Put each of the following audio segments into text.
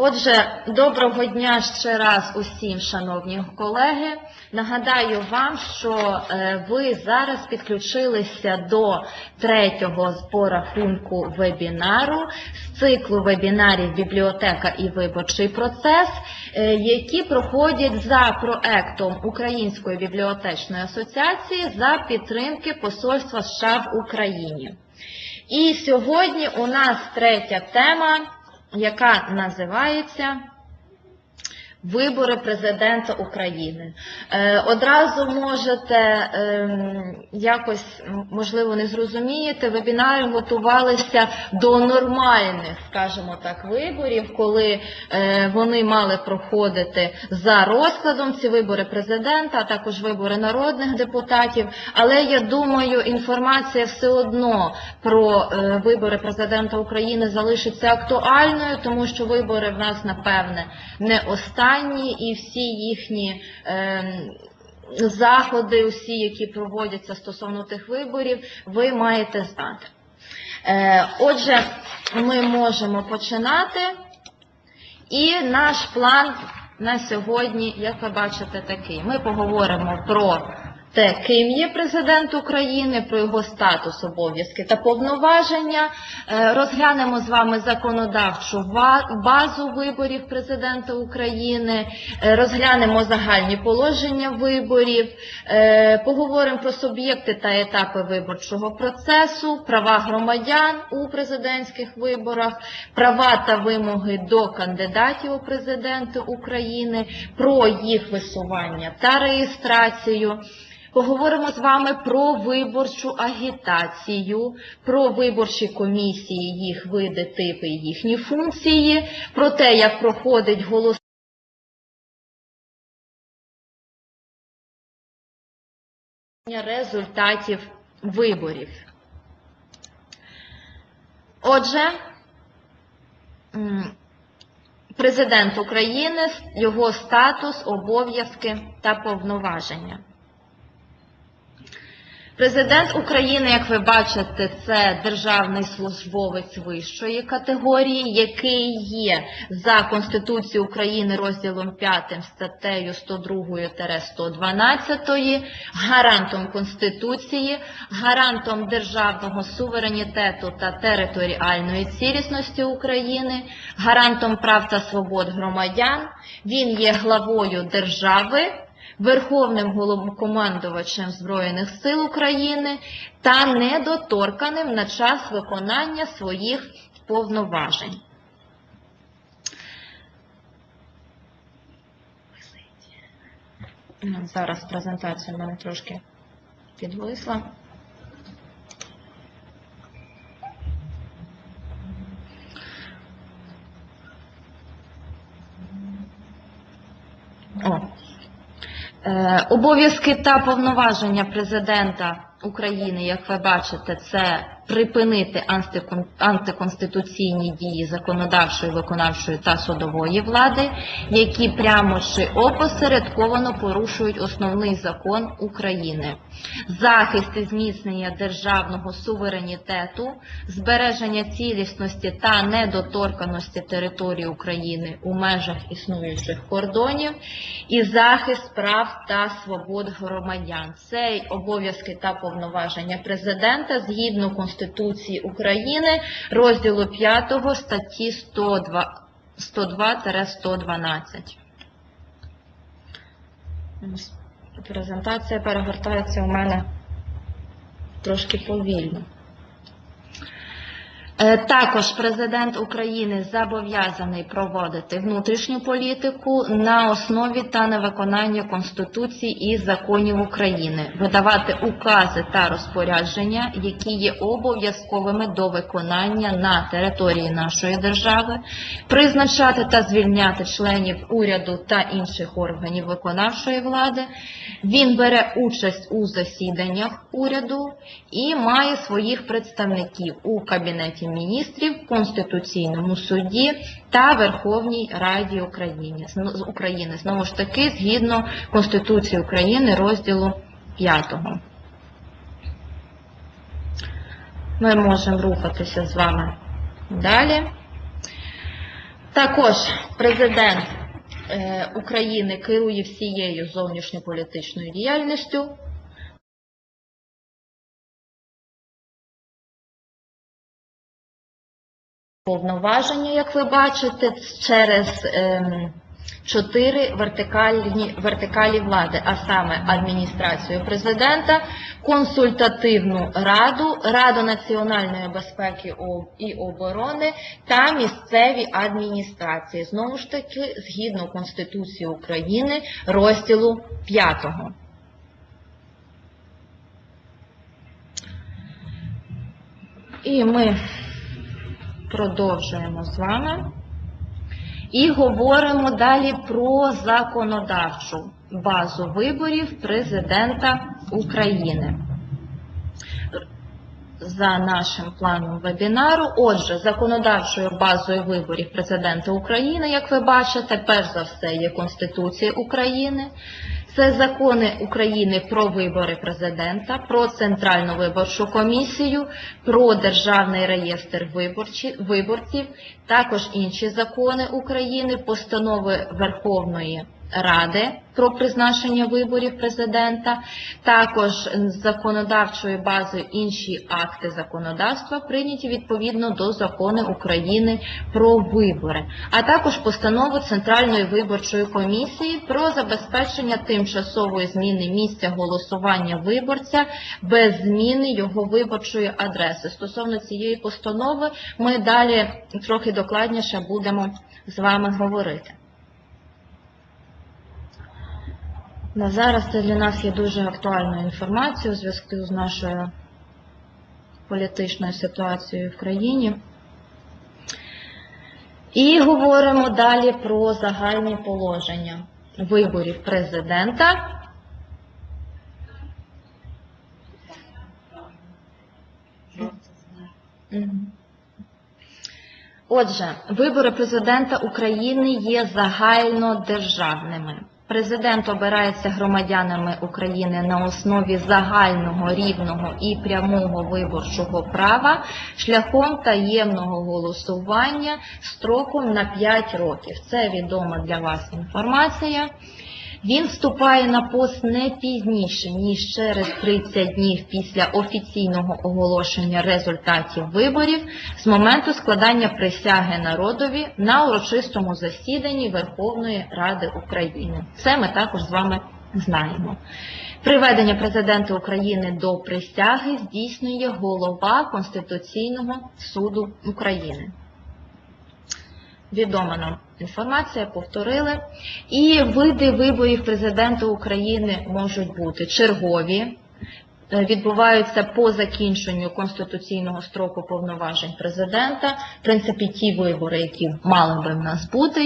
Отже, доброго дня ще раз усім, шановні колеги. Нагадаю вам, що е, ви зараз підключилися до третього по рахунку вебінару з циклу вебінарів Бібліотека і виборчий процес, е, які проходять за проектом Української бібліотечної асоціації за підтримки Посольства США в Україні. І сьогодні у нас третя тема яка називається Вибори президента України. Е, одразу можете е, якось, можливо, не зрозумієте, вебінари готувалися до нормальних, скажімо так, виборів, коли е, вони мали проходити за розкладом ці вибори президента, а також вибори народних депутатів. Але я думаю, інформація все одно про е, вибори президента України залишиться актуальною, тому що вибори в нас, напевне, не останні і всі їхні е, заходи, усі, які проводяться стосовно тих виборів, ви маєте знати. Е, отже, ми можемо починати. І наш план на сьогодні, як ви бачите, такий. Ми поговоримо про те, ким є президент України, про його статус, обов'язки та повноваження. Е, Розглянемо з вами законодавчу базу виборів президента України, е, розглянемо загальні положення виборів, е, поговоримо про суб'єкти та етапи виборчого процесу, права громадян у президентських виборах, права та вимоги до кандидатів у президенти України, про їх висування та реєстрацію. Поговоримо з вами про виборчу агітацію, про виборчі комісії, їх види, типи, їхні функції, про те, як проходить голосування результатів виборів. Отже, президент України, його статус, обов'язки та повноваження. Президент України, як ви бачите, це державний службовець вищої категорії, який є за Конституцією України розділом 5 статтею 102-112, гарантом Конституції, гарантом державного суверенітету та територіальної цілісності України, гарантом прав та свобод громадян. Він є главою держави. Верховним головнокомандувачем Збройних сил України та недоторканим на час виконання своїх повноважень. Зараз презентація мене трошки підвисла. О. Е, Обов'язки та повноваження президента України, як ви бачите, це припинити антиконституційні дії законодавчої, виконавчої та судової влади, які прямо чи опосередковано порушують основний закон України, захист і зміцнення державного суверенітету, збереження цілісності та недоторканості території України у межах існуючих кордонів і захист прав та свобод громадян. Це обов'язки та повноваження президента згідно Конституції України, розділу 5 статті 102 102-112. Презентація перегортається у мене трошки повільно. Е, Також президент України зобов'язаний проводити внутрішню політику на основі та на виконання Конституції і законів України, видавати укази та розпорядження, які є обов'язковими до виконання на території нашої держави, призначати та звільняти членів уряду та інших органів виконавчої влади. Він бере участь у засіданнях уряду і має своїх представників у Кабінеті міністрів, Конституційному суді та Верховній Раді України. України. Знову ж таки, згідно Конституції України, розділу 5. Ми можемо рухатися з вами далі. Також президент е, України керує всією зовнішньополітичною діяльністю. Повноваження, як ви бачите, через ем, чотири вертикальні вертикалі влади, а саме адміністрацію президента, консультативну раду, раду національної безпеки і оборони та місцеві адміністрації. Знову ж таки, згідно Конституції України, розділу 5. І ми продовжуємо з вами. І говоримо далі про законодавчу базу виборів президента України. За нашим планом вебінару, отже, законодавчою базою виборів президента України, як ви бачите, перш за все є Конституція України, це закони України про вибори президента, про Центральну виборчу комісію, про Державний реєстр виборців, також інші закони України, постанови Верховної Ради про призначення виборів президента, також законодавчою базою інші акти законодавства прийняті відповідно до закону України про вибори, а також постанову Центральної виборчої комісії про забезпечення тимчасової зміни місця голосування виборця без зміни його виборчої адреси. Стосовно цієї постанови ми далі трохи докладніше будемо з вами говорити. На зараз це для нас є дуже актуальною інформацією у зв'язку з нашою політичною ситуацією в країні. І говоримо далі про загальні положення виборів президента. Отже, вибори президента України є загальнодержавними. Президент обирається громадянами України на основі загального, рівного і прямого виборчого права шляхом таємного голосування строком на 5 років. Це відома для вас інформація. Він вступає на пост не пізніше, ніж через 30 днів після офіційного оголошення результатів виборів з моменту складання присяги народові на урочистому засіданні Верховної Ради України. Це ми також з вами знаємо. Приведення президента України до присяги здійснює голова Конституційного суду України. Відома нам інформація, повторили. І види виборів президента України можуть бути чергові, е, відбуваються по закінченню конституційного строку повноважень президента. В принципі, ті вибори, які мали би в нас бути,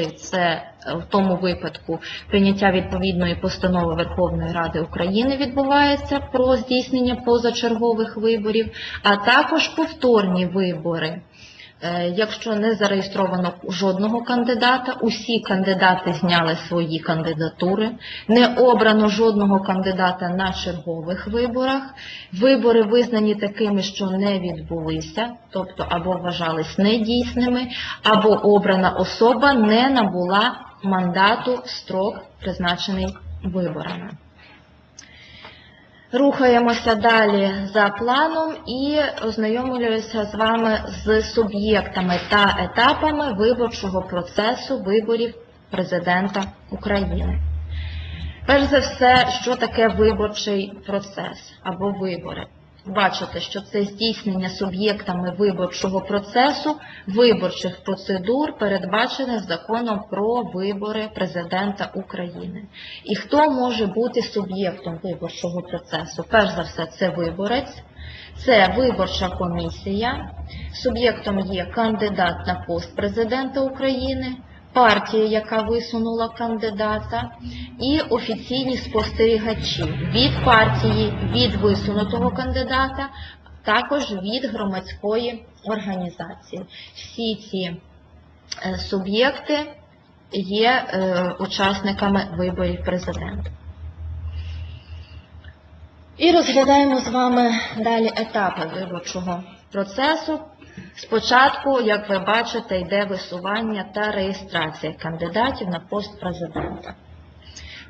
це в тому випадку прийняття відповідної постанови Верховної Ради України відбувається про здійснення позачергових виборів, а також повторні вибори. Е, Якщо не зареєстровано жодного кандидата, усі кандидати зняли свої кандидатури, не обрано жодного кандидата на чергових виборах, вибори визнані такими, що не відбулися, тобто або вважались недійсними, або обрана особа не набула мандату в строк, призначений виборами. Рухаємося далі за планом і ознайомлююся з вами з суб'єктами та етапами виборчого процесу виборів президента України. Перш за все, що таке виборчий процес або вибори? Бачите, що це здійснення суб'єктами виборчого процесу виборчих процедур, передбачених законом про вибори президента України. І хто може бути суб'єктом виборчого процесу? Перш за все, це виборець, це виборча комісія, суб'єктом є кандидат на пост президента України, партія, яка висунула кандидата, і офіційні спостерігачі від партії, від висунутого кандидата, також від громадської організації. Всі ці е, суб'єкти є е, учасниками виборів президента. І розглядаємо з вами далі етапи виборчого процесу. Спочатку, як ви бачите, йде висування та реєстрація кандидатів на пост президента.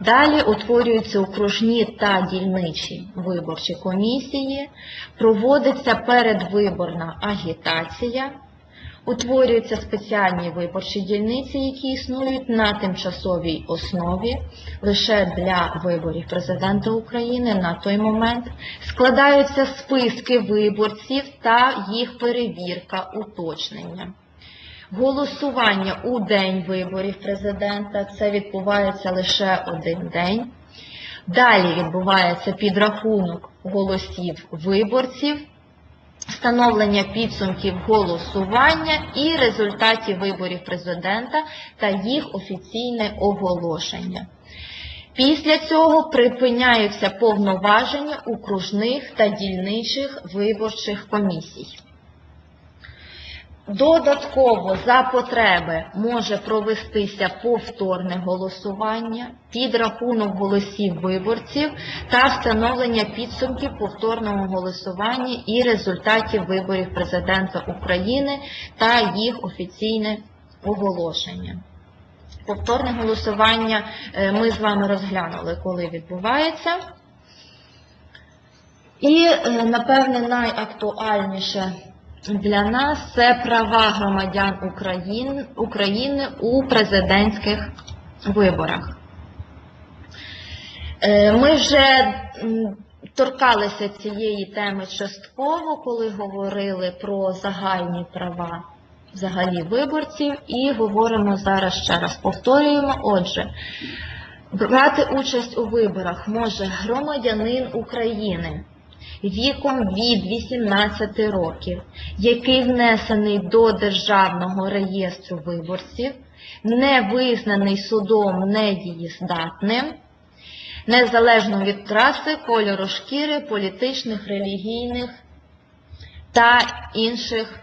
Далі утворюються окружні та дільничі виборчі комісії, проводиться передвиборна агітація, утворюються спеціальні виборчі дільниці, які існують на тимчасовій основі лише для виборів президента України на той момент, складаються списки виборців та їх перевірка, уточнення. Голосування у день виборів президента це відбувається лише один день. Далі відбувається підрахунок голосів виборців, встановлення підсумків голосування і результатів виборів президента та їх офіційне оголошення. Після цього припиняються повноваження окружних та дільничих виборчих комісій. Додатково за потреби може провестися повторне голосування, підрахунок голосів виборців та встановлення підсумків повторного голосування і результатів виборів президента України та їх офіційне оголошення. Повторне голосування е, ми з вами розглянули, коли відбувається. І, е, напевне, найактуальніше для нас це права громадян України, України у президентських виборах. Е, Ми вже торкалися цієї теми частково, коли говорили про загальні права взагалі виборців, і говоримо зараз ще раз. Повторюємо. Отже, брати участь у виборах може громадянин України віком від 18 років, який внесений до Державного реєстру виборців, не визнаний судом недієздатним, незалежно від траси, кольору шкіри, політичних, релігійних та інших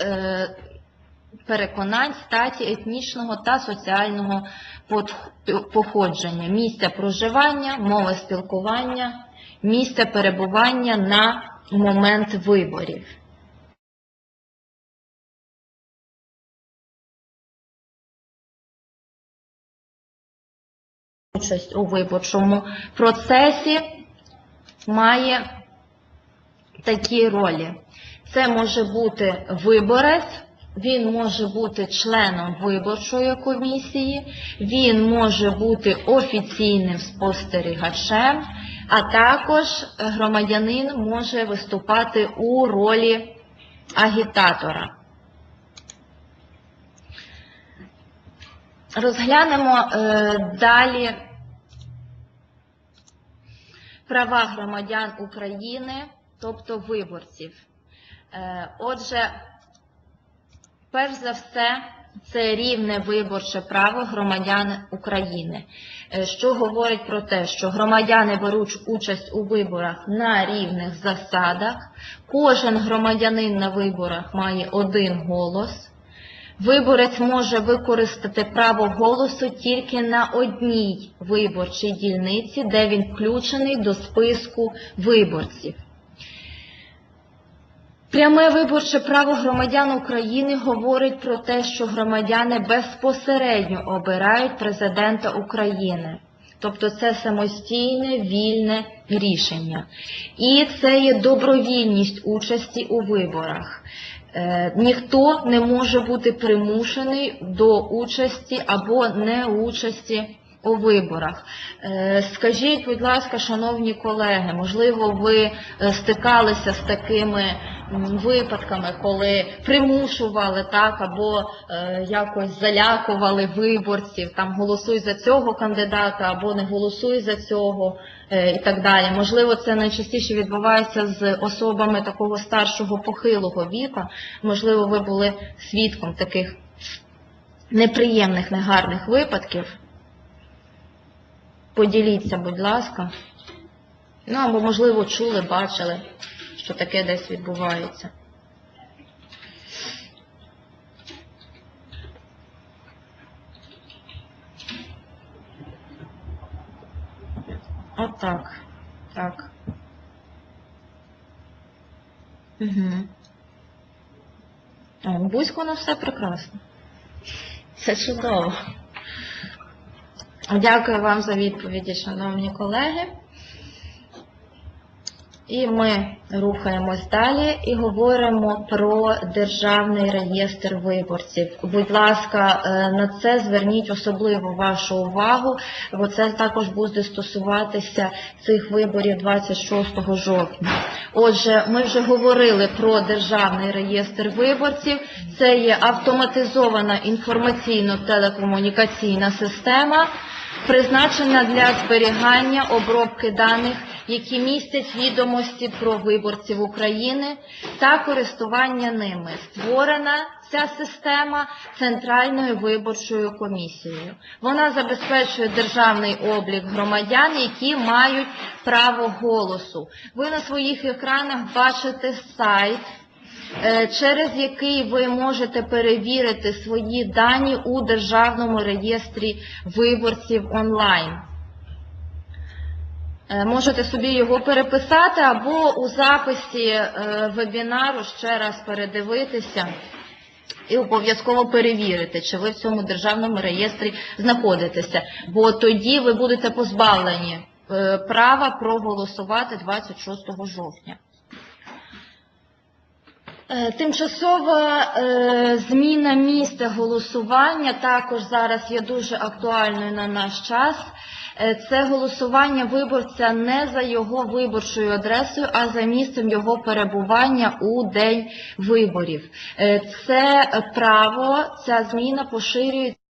е, переконань, статі, етнічного та соціального походження, місця проживання, мови спілкування, місця перебування на момент виборів. Участь у виборчому процесі має такі ролі. Це може бути виборець, він може бути членом виборчої комісії, він може бути офіційним спостерігачем, а також громадянин може виступати у ролі агітатора. Розглянемо е, далі права громадян України, тобто виборців. Е, Отже, перш за все, це рівне виборче право громадян України, що говорить про те, що громадяни беруть участь у виборах на рівних засадах, кожен громадянин на виборах має один голос. Виборець може використати право голосу тільки на одній виборчій дільниці, де він включений до списку виборців. Пряме виборче право громадян України говорить про те, що громадяни безпосередньо обирають президента України. Тобто це самостійне, вільне рішення. І це є добровільність участі у виборах. Е, ніхто не може бути примушений до участі або неучасті у виборах. Е, Скажіть, будь ласка, шановні колеги, можливо, ви е, стикалися з такими випадками, коли примушували так або е, якось залякували виборців, там голосуй за цього кандидата або не голосуй за цього і так далі. Можливо, це найчастіше відбувається з особами такого старшого похилого віка. Можливо, ви були свідком таких неприємних, негарних випадків. Поділіться, будь ласка. Ну, або, можливо, чули, бачили, що таке десь відбувається. Отак. Так. Угу. А, в Бузьку у нас все прекрасно. Це чудово. Дякую вам за відповіді, шановні колеги. І ми рухаємось далі і говоримо про державний реєстр виборців. Будь ласка, е, на це зверніть особливо вашу увагу, бо це також буде стосуватися цих виборів 26 жовтня. Отже, ми вже говорили про державний реєстр виборців. Це є автоматизована інформаційно-телекомунікаційна система, призначена для зберігання обробки даних, які містять відомості про виборців України та користування ними. Створена ця система Центральною виборчою комісією. Вона забезпечує державний облік громадян, які мають право голосу. Ви на своїх екранах бачите сайт е, через який ви можете перевірити свої дані у Державному реєстрі виборців онлайн. Е, Можете собі його переписати або у записі е, вебінару ще раз передивитися і обов'язково перевірити, чи ви в цьому державному реєстрі знаходитеся, бо тоді ви будете позбавлені е, права проголосувати 26 жовтня. Тимчасова зміна місця голосування також зараз є дуже актуальною на наш час. Е, Це голосування виборця не за його виборчою адресою, а за місцем його перебування у день виборів. Е, Це право, ця зміна поширюється